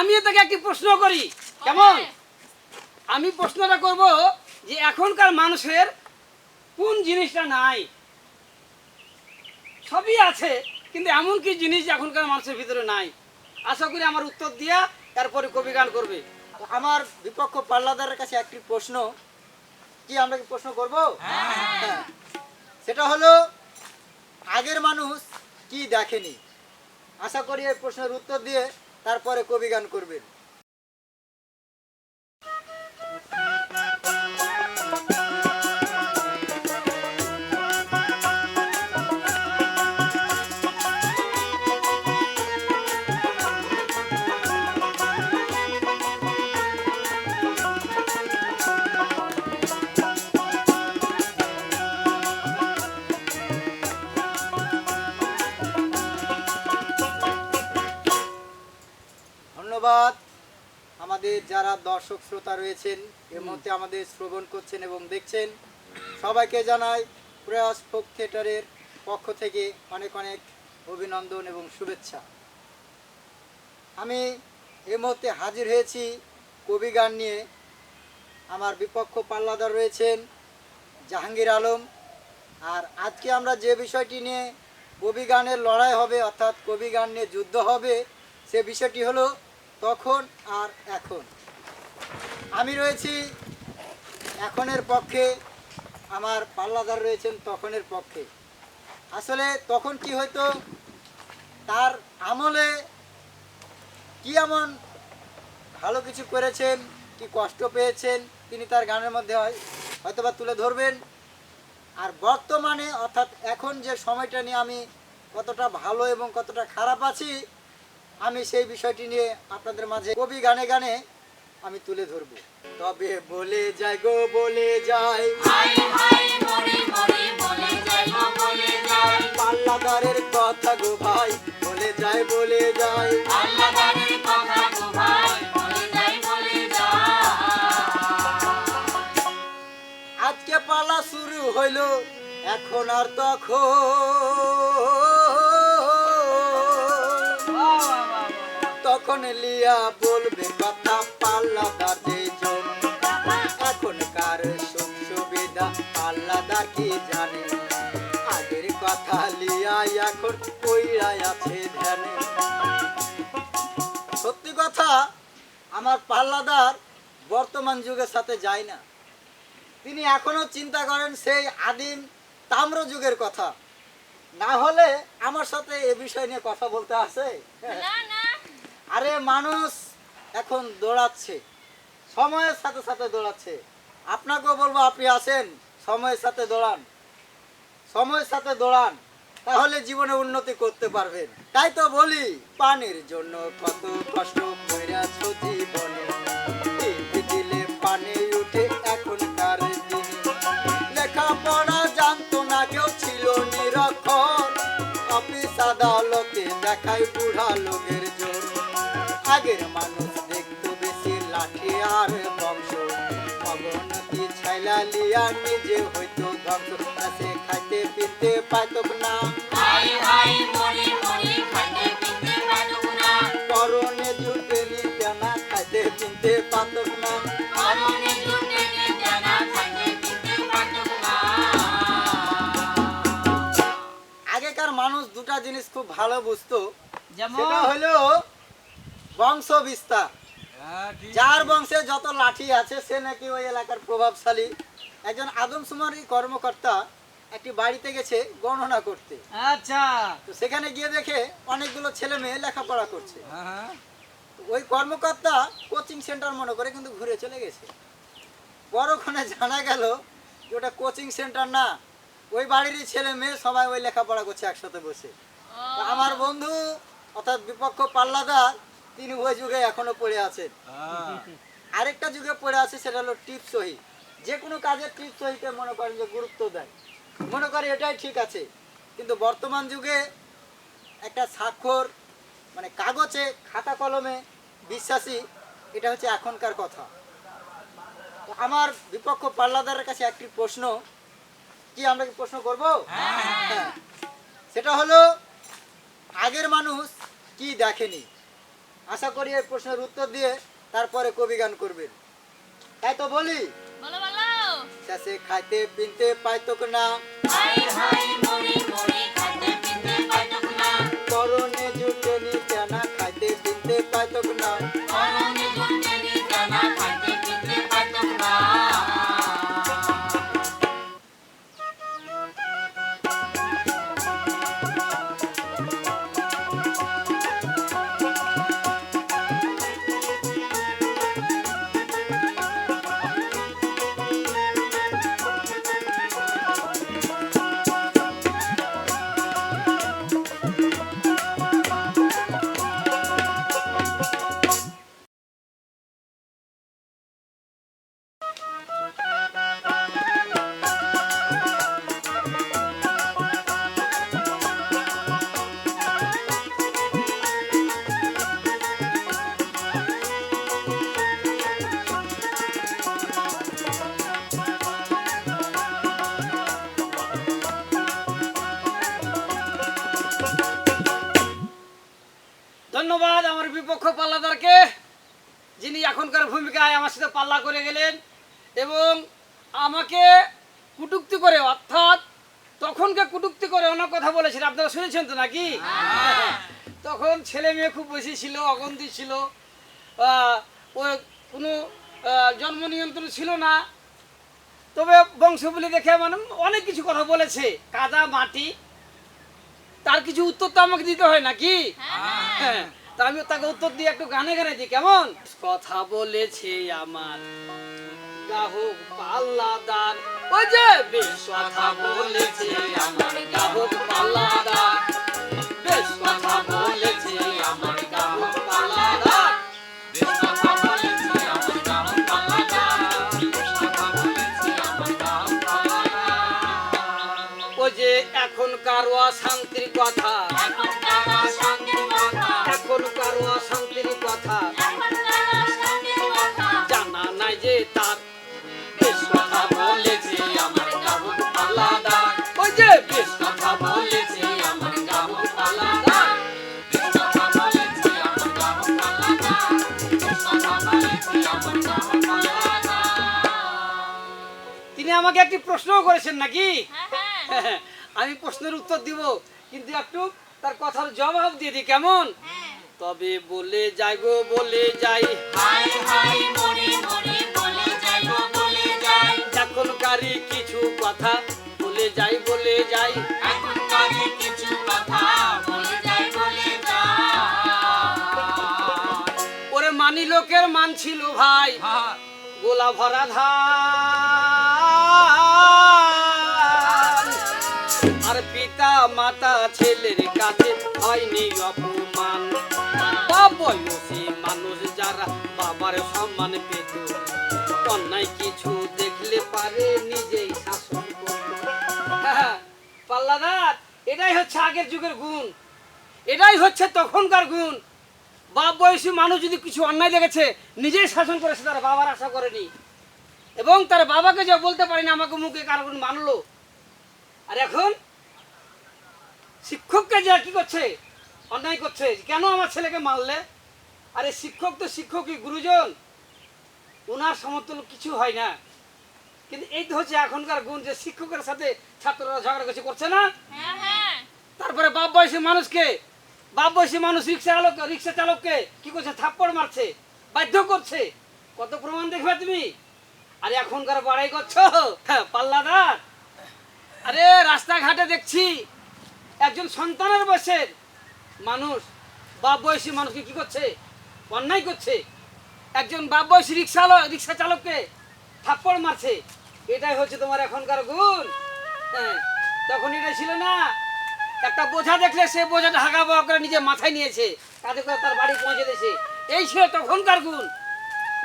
আমিও তাকে একটি প্রশ্ন করি। কেমন? আমি প্রশ্নটা করব যে এখনকার মানুষের কোন জিনিসটা নাই। সবই আছে কিন্তু এমন কি জিনিস এখনকার মানুষের ভিতরে নাই? আশা করি আমার উত্তর দিয়া তারপরে কবি গান করবে। আমার বিপক্ষ পাল্লাদারের কাছে একটি প্রশ্ন। কি আমরা কি প্রশ্ন করব? হ্যাঁ। সেটা হলো আগের মানুষ কি দেখেনি? আশা করি এই প্রশ্নের উত্তর দিয়ে তারপরে কবি গান করবেন। ধন্যবাদ। আমাদের যারা দর্শক শ্রোতা রয়েছেন এর মধ্যে আমাদের শ্রবণ করছেন এবং দেখছেন সবাইকে জানাই প্রয়াস ফোক থিয়েটারের পক্ষ থেকে অনেক অনেক অভিনন্দন এবং শুভেচ্ছা। আমি এ মুহূর্তে হাজির হয়েছি কবি গান নিয়ে। আমার বিপক্ষ পাল্লাদার রয়েছেন জাহাঙ্গীর আলম। আর আজকে আমরা যে বিষয়টি নিয়ে কবি গানের লড়াই হবে অর্থাৎ কবি গান নিয়ে যুদ্ধ হবে সে বিষয়টি হলো তখন আর এখন। আমি রয়েছি এখনের পক্ষে, আমার পাল্লাদার রয়েছেন তখনের পক্ষে। আসলে তখন কি হয়তো তার আমলে কি এমন ভালো কিছু করেছেন, কি কষ্ট পেয়েছেন, তিনি তার গানের মধ্যে হয়, হয়তোবা তুলে ধরবেন। আর বর্তমানে অর্থাৎ এখন যে সময়টা নিয়ে আমি কতটা ভালো এবং কতটা খারাপ আছি আমি সেই বিষয়টি নিয়ে আপনাদের মাঝে কবি গানে গানে আমি তুলে ধরব। তবে বলে যাই গো বলে যাই। পাল্লাদারের কথা গো ভাই বলে যাই বলে যাই। আজকে পালা শুরু হইল এখন আর তখন। তখন লিয়া বলবে কথা পাল্লাদার যেজন এখনকার সুখ সুবিধা পাল্লাদার কি জানে? আগের কথা লিয়া এখন কইরা আছে ধ্যানে। সত্যি কথা আমার পাল্লাদার বর্তমান যুগের সাথে যায় না। তিনি এখনও চিন্তা করেন সেই আদিম তাম্র যুগের কথা। না হলে আমার সাথে এ বিষয় নিয়ে কথা বলতে আসে আরে মানুষ এখন দৌড়াচ্ছে। সময়ের সাথে সাথে দৌড়াচ্ছে। আপনাকেও বলব, আপনি আসেন, সময়ের সাথে দৌড়ান। সময়ের সাথে দৌড়ান, তাহলে জীবনে উন্নতি করতে পারবেন। তাই তো বলি, পানির জন্য কত কষ্ট কইরাছ জীবনে। দিলে পানি উঠে এখনকার দিনে। লেখাপড়া জানতো না, কেউ ছিল নিরক্ষর। অফিস আদালতে দেখায় বুড়া লোকের আগের মানুষ দেখতো বেশি লাঠি আর বংশ। অবনতি ছাইলা লিয়া নিজে হইতো ধ্বংস। সে খাইতে পিতে পাইতো না। করণে জুটে নিতে না। খাইতে পিতে পাইতো না। আগেকার মানুষ দুটা জিনিস খুব ভালো বুঝতো। যেমন হলো বংশ বিস্তার যার বংশে যত লাঠি আছে সে নাকি ওই এলাকার প্রভাবশালী। একজন আদমশুমারি কর্মকর্তা একটি বাড়িতে গেছে গণনা করতে। আচ্ছা। তো সেখানে গিয়ে দেখে অনেকগুলো ছেলে মেয়ে লেখাপড়া করছে। হ্যাঁ, ওই কর্মকর্তা কোচিং সেন্টার মনে করে কিন্তু ঘুরে চলে গেছে। পরক্ষণে জানা গেল যে ওটা কোচিং সেন্টার না ওই বাড়িরই ছেলে মেয়ে সবাই ওই লেখাপড়া করছে একসাথে বসে। তো আমার বন্ধু অর্থাৎ বিপক্ষ পাল্লাদার তিনি ওই যুগে এখনও পড়ে আছেন। আরেকটা যুগে পড়ে আছে সেটা হলো টিপ সহি। যে কোনো কাজে টিপ সহিকে মনে করেন যে গুরুত্ব দেয়। মনে করে এটাই ঠিক আছে কিন্তু বর্তমান যুগে একটা স্বাক্ষর মানে কাগজে খাতা কলমে বিশ্বাসী এটা হচ্ছে এখনকার কথা। আমার বিপক্ষ পাল্লাদারের কাছে একটি প্রশ্ন কি আমরা কি প্রশ্ন করব? হ্যাঁ। সেটা হলো আগের মানুষ কি দেখেনি? আশা করি এই প্রশ্নের উত্তর দিয়ে তারপরে কবি গান করবেন। তাই তো বলি? শেষে খাইতে পিনতে পাইতক না। করণে জুটে নি কেনা খাইতে পিনতে পাইতক না। জানা খাইতে ধন্যবাদ আমার বিপক্ষ পাল্লাদারকে যিনি এখনকার ভূমিকায় আমার সাথে পাল্লা করে গেলেন এবং আমাকে কুটুক্তি করে অর্থাৎ তখনকে কুটুক্তি করে অনেক কথা বলেছেন আপনারা শুনেছেন তো নাকি? তখন ছেলে মেয়ে খুব বেশি ছিল অগন্তি ছিল ও কোনো জন্ম নিয়ন্ত্রণ ছিল না। তবে বংশবলি দেখে মানে অনেক কিছু কথা বলেছে। কাদা মাটি তার কিছু উত্তর তো আমাকে দিতে হয় নাকি? হ্যাঁ তা আমি তাকে উত্তর দিয়ে একটু গানে গানে দিই কেমন? কথা বলেছে আমার পাল্লাদার। ওই যে বেশ কথা বলেছে আমার পাল্লাদার। অশান্তির কথা। এখন কারা অশান্তির কথা। জানা নাই যে তার বেশ কথা বলেছে আমার ওই যে বেশ কথা বলেছে আমার তিনি আমাকে একটি প্রশ্ন করেছেন নাকি? হ্যাঁ হ্যাঁ। আমি প্রশ্নের উত্তর দিব কিন্তু একটু তার কথার জবাব দিয়ে দিই কেমন? হ্যাঁ। তবে বলে যাই গো বলে যাই। হাই হাই মরি মরি বলে যাই গো বলে যাই। এখনকারই কিছু কথা বলে যাই বলে যাই। এখন কিছু কথা বলে যাই বলে যাই। ওরে মানি লোকের মান ছিল ভাই গোলা ভরা ধান। ছেলের কাছে হয়নি অপমান। বয়সী মানুষ যারা বাবার সম্মান পেত অন্যায় কিছু দেখলে পারে নিজেই শাসন হ্যাঁ, পাল্লাদার এটাই হচ্ছে আগের যুগের গুণ। এটাই হচ্ছে তখনকার গুণ। বাপ বয়সী মানুষ যদি কিছু অন্যায় দেখেছে নিজেই শাসন করেছে তার বাবার আশা করেনি। এবং তার বাবাকে যে বলতে পারেনি আমাকে মুখে কারণ মানলো? আর এখন শিক্ষককে যে কি করছে? অন্যায় করছে। কেন আমার ছেলেকে মারলে? আরে শিক্ষক তো শিক্ষকই গুরুজন। ওনার সমতুল্য কিছু হয় না। কিন্তু এই তো হচ্ছে এখনকার গুণ যে শিক্ষকের সাথে ছাত্ররা ঝগড়া কিছু করছে না? হ্যাঁ হ্যাঁ। তারপরে বাপ বয়সী মানুষকে বাপ বয়সী মানুষ রিক্সা চালক রিক্সা চালককে কি করছে? থাপ্পড় মারছে বাধ্য করছে। কত প্রমাণ দেখবে তুমি? আরে এখনকার বাড়াই করছ? হ্যাঁ, পাল্লাদার। আরে রাস্তাঘাটে দেখছি একজন সন্তানের বয়সের মানুষ বাপ বয়সী মানুষকে কি করছে? অন্যায় করছে। একজন বাপ বয়সী রিক্সা রিক্সা চালককে থাপ্পড় মারছে। এটাই হচ্ছে তোমার এখনকার গুণ। হ্যাঁ তখন এটা ছিল না। একটা বোঝা দেখলে সে বোঝাটা হাগা বাগা করে নিজে মাথায় নিয়েছে। তাতে করে তার বাড়ি পৌঁছে দিয়েছে। এই ছিল তখনকার গুণ।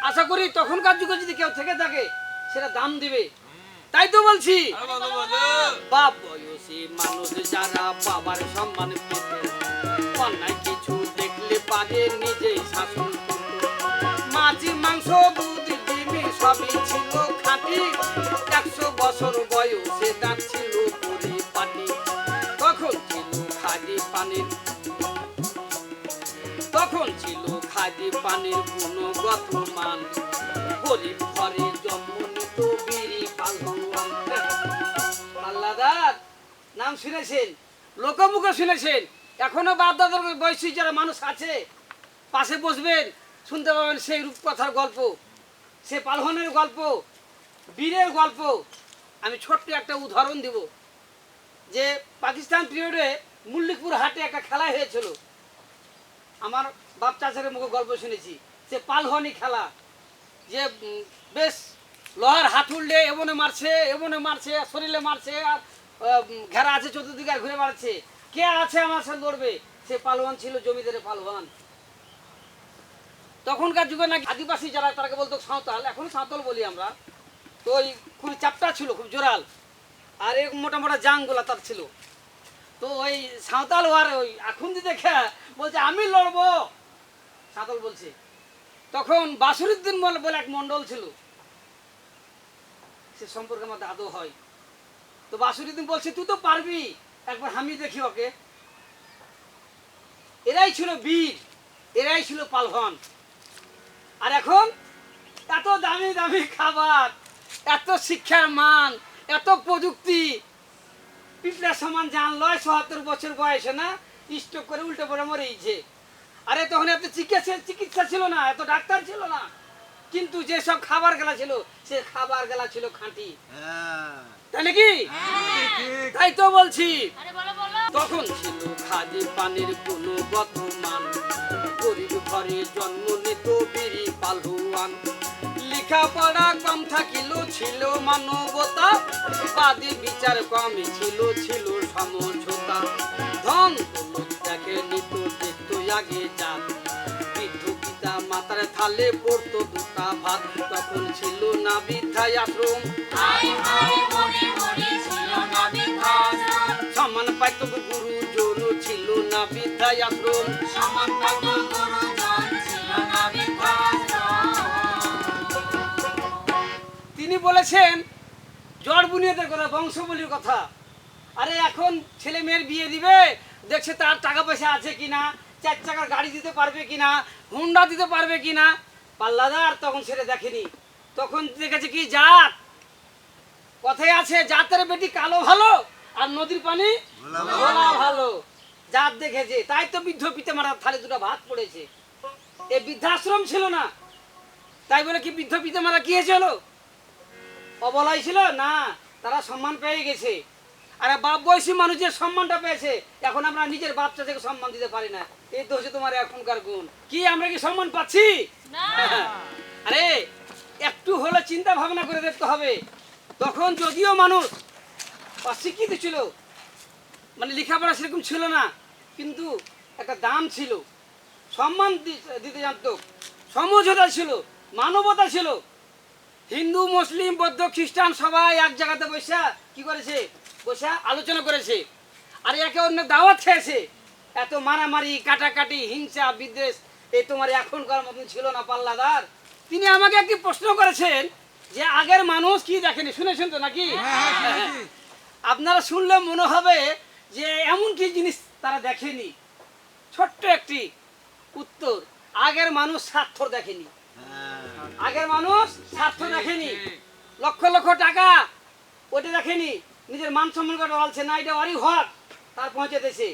আশা করি তখনকার যুগে যদি কেউ থেকে থাকে, সেটা দাম দিবে। তাই তো বলছি। বাপ বয়সী মানুষ যারা বাবার সম্মান পেতে অন্যায় কিছু দেখলে পারে নিজেই শাসন মাঝি মাংস দুধ ডিমি সবই ছিল খাঁটি। একশো বছর বয়সে ছিল পরিপাটি তখন ছিল খালি পানির তখন ছিল খালি পানির গুণগত মান। গরিব ঘরে নাম শুনেছেন? লোকমুখে শুনেছেন? এখনও দাদার বয়সী যারা মানুষ আছে, পাশে বসবেন, শুনতে পাবেন সেই রূপকথার গল্প, সে পালহনের গল্প, বীরের গল্প। আমি ছোট্ট একটা উদাহরণ দিব, যে পাকিস্তান পিরিয়ডে মল্লিকপুর হাটে একটা খেলা হয়েছিল। আমার বাপ চাচারের মুখে গল্প শুনেছি সে পালহনি খেলা, যে বেশ, লোহার হাতুড়লে এমনে মারছে এমনে মারছে, শরীরে মারছে, আর ঘেরা আছে চতুর্দিকে আর ঘুরে বেড়াচ্ছে। কে আছে আমার সাথে লড়বে? সে পালোয়ান ছিল জমিদারের পালওয়ান। তখনকার যুগে নাকি আদিবাসী যারা তাকে বলতো সাঁওতাল। এখন সাঁওতাল বলি আমরা। তো ওই খুব চাপটা ছিল, খুব জোরাল। আর এক মোটা মোটা জাংগুলা তার ছিল। তো ওই সাঁওতাল আর ওই এখন আখুন্দি দেখে বলছে, আমি লড়বো। সাঁওতাল বলছে। তখন বাসুরুদ্দিন বলে এক মন্ডল ছিল। সে সম্পর্কে আমার দাদু হয়। তো বাসুরুদ্দিন বলছে, তুই তো পারবি। একবার আমি দেখি ওকে। এরাই ছিল বীর, এরাই ছিল পালহন আর এখন এত দামি দামি খাবার, এত শিক্ষার মান, এত প্রযুক্তি। পিঁপড়ার সমান জান লয়, চুয়াত্তর বছর বয়সে না স্ট্রোক করে উল্টে পড়ে মরেছে আরে তখন এত চিকিৎসা চিকিৎসা ছিল না, এত ডাক্তার ছিল না। কিন্তু যেসব খাবার গেলা ছিল সে খাবার গেলা ছিল খাঁটি। তাই নাকি? তাই তো বলছি। আরে বলো বলো। তখন ছিল খাদি পানির কোনো মান গরিব ঘরে জন্ম নিত বিড়ি পালুয়ান লেখাপড়া কম থাকিল ছিল মানবতা। বাদী বিচার কমই ছিল ছিল সমঝোতা। ধন দেখে নিত দেখত আগে যান বৃদ্ধ পিতা মাতার থালে পড়তো তখন ছিল না আশ্রম মনে মনে সমান পাইত গুরুজন ছিল না বিদ্যায় আশ্রম সমান পাত গুরুজন ছিল না বিধান তিনি বলেছেন জড় বুনিয়াদের কথা বংশবলির কথা। আরে এখন ছেলে মেয়ের বিয়ে দিবে দেখছে তার টাকা পয়সা আছে কিনা চার চাকার গাড়ি দিতে পারবে কিনা হুন্ডা দিতে পারবে কিনা। পাল্লাদার তখন ছেড়ে দেখেনি। তখন দেখেছে কি জাত? কথায় আছে জাতের বেটি কালো ভালো আর নদীর পানি ভোলা। ভালো। জাত দেখেছে তাই তো বৃদ্ধ পিতে মারা থালে দুটো ভাত পড়েছে। এ বৃদ্ধাশ্রম ছিল না। তাই বলে কি বৃদ্ধ পিতে মারা কি হয়েছিল অবলাই ছিল? না তারা সম্মান পেয়ে গেছে। আরে বাপ বয়সী মানুষ যে সম্মানটা পেয়েছে। এখন আমরা নিজের বাচ্চা থেকে সম্মান দিতে পারি না। এই তো হচ্ছে তোমার এখনকার গুণ। কি আমরা কি সম্মান পাচ্ছি? আরে একটু হলে চিন্তা ভাবনা করে দেখতে হবে। তখন যদিও মানুষ অশিক্ষিত ছিল মানে লেখাপড়া সেরকম ছিল না কিন্তু একটা দাম ছিল। সম্মান দিতে জানতো। সমঝোতা ছিল মানবতা ছিল। হিন্দু মুসলিম বৌদ্ধ খ্রিস্টান সবাই এক জায়গাতে বসে কি করেছে? বসে আলোচনা করেছে। আর একে অন্য দাওয়াত খেয়েছে। এত মারামারি কাটাকাটি হিংসা বিদ্বেষ এই তোমার এখনকার মতন ছিল না পাল্লাদার। তিনি আমাকে একটি প্রশ্ন করেছেন যে আগের মানুষ কি দেখেনি? শুনেছেন তো নাকি? আপনারা শুনলে মনে হবে যে এমন কি জিনিস তারা দেখেনি? ছোট্ট একটি উত্তর আগের মানুষ স্বার্থ দেখেনি। আগের মানুষ স্বার্থ দেখেনি। লক্ষ লক্ষ টাকা ওটা দেখেনি। নিজের মান সম্মান করে বলছে না এটা ওরই হক তার পৌঁছে দিয়েছে।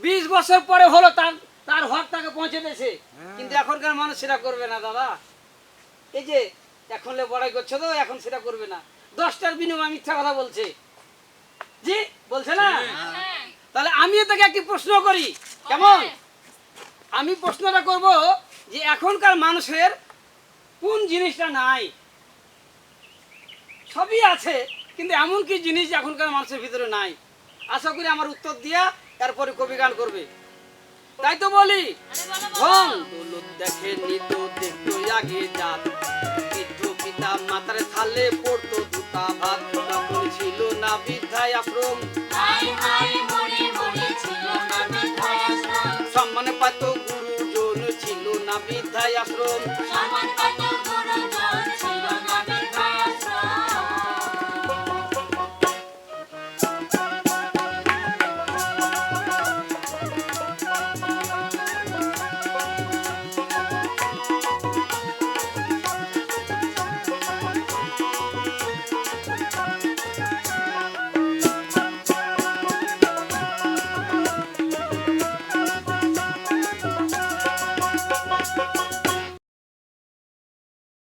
বিশ বছর পরে হলো তার তার হক তাকে পৌঁছে দিয়েছে। কিন্তু এখনকার মানুষ সেটা করবে না দাদা। এই যে এখন বড়াই করছে তো এখন সেটা করবে না। দশটার বিনিময়ে মিথ্যা কথা বলছে। জি বলছে না? হ্যাঁ। তাহলে আমিও তাকে একটি প্রশ্ন করি। কেমন? আমি প্রশ্নটা করব যে এখনকার মানুষের কোন জিনিসটা নাই? সবই আছে। কিন্তু এমন কি জিনিস এখনকার মানুষের ভিতরে নাই? আশা করি আমার উত্তর দিয়া তারপরে কবি গান করবে। তাই তো বলি আরে বলো। ধন দৌলত দেখে নিত দেখতো আগে যাত বৃদ্ধ পিতা মাতার থালে পড়তো দুটা ভাত। তখন ছিল না বিদ্যায় আশ্রম। হাই হাই মনে মনে ছিল না বিধান সম্মান পাইত গুরুজন ছিল না বিদ্যায় আশ্রম।